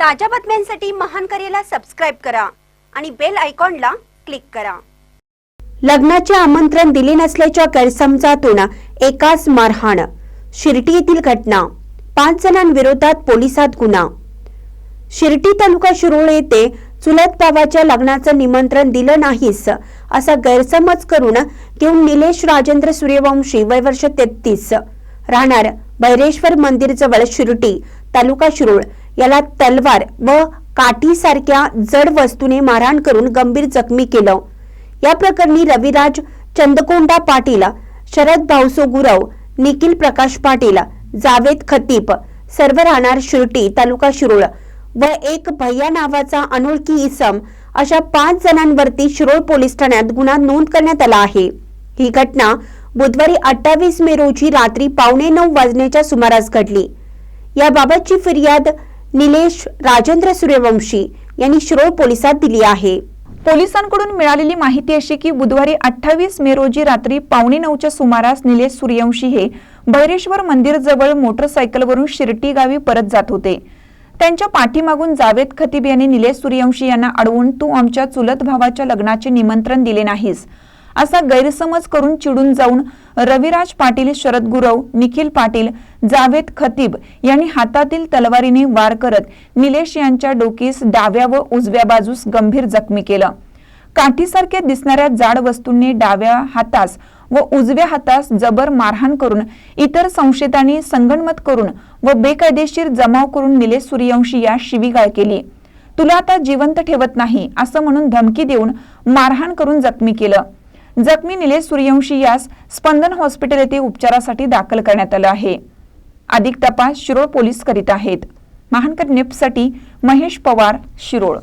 ताज्या बातम्यांसाठी महान करेला सबस्क्राईब करा आणि बेल आयकॉनला क्लिक करा. लग्नाचे आमंत्रण दिले नसल्याच्या गैरसमजातून एकाच मारहाण. शिर्टी येथील घटना. पाच जणांविरोधात पोलिसात गुन्हा. शिर्टी तालुका शिरोळ येथे चुलत भावाच्या लग्नाचं निमंत्रण दिलं नाहीस असा गैरसमज करून घेऊन निलेश राजेंद्र सूर्यवंशी वय वर्ष तेहतीस. राहणार बैरेश्वर मंदिर जवळ शिर्टी तालुका शिरोळ. याला तलवार व काठीसारख्या जड वस्तूने मारहाण करून गंभीर जखमी केलं. या प्रकरणी रविराज चंदकोंडा पाटील शरद भाऊसो गुरव निखिल प्रकाश पाटील जावेद खतीप सर्व राहणार शिर्टी तालुका शिरोळ व एक भैया नावाचा अनोळखी इसम अशा पाच जणांवरती शिरोळ पोलीस ठाण्यात गुन्हा नोंद करण्यात आला आहे. ही घटना बुधवारी अठ्ठावीस मे रोजी रात्री पावणे नऊ वाजण्याच्या सुमारास घडली. याबाबतची फिर्याद निलेश राजेंद्र सूर्यवंशी यांनी शिरोळ पोलिसात दिली आहे. पोलिसांकडून मिळालेली माहिती अशी की बुधवारी अठ्ठावीस मे रोजी रात्री पावणे नऊच्या सुमारास निलेश सूर्यवंशी हे भैरेश्वर मंदिर जवळ मोटरसायकलवरून शिर्टी गावी परत जात होते. त्यांच्या पाठीमागून जावेद खतीब यांनी निलेश सूर्यवंशी यांना अडवून तू आमच्या चुलत भावाच्या लग्नाचे निमंत्रण दिले नाहीस. असा गैरसमज करून चिडून जाऊन रविराज पाटील शरद गुरव निखिल पाटील जावेद खतीब यांनी हातातील तलवारीने वार करत निलेश यांच्या डोकीस डाव्या व उजव्या बाजूस गंभीर जखमी केलं. काठीसारख्या दिसणाऱ्या जाड वस्तूंनी डाव्या हातास व उजव्या हातास जबर मारहाण करून इतर संशयितांनी संगणमत करून व बेकायदेशीर जमाव करून निलेश सूर्यवंशी या शिवीगाळ केली. तुला आता जिवंत ठेवत नाही असं म्हणून धमकी देऊन मारहाण करून जखमी केलं. जखमी निलेश सूर्यवंशी यास स्पंदन हॉस्पिटल येथे उपचारासाठी दाखल करण्यात आलं आहे. अधिक तपास शिरोळ पोलीस करीत आहेत. महानकर निप्ससाठी महेश पवार शिरोळ.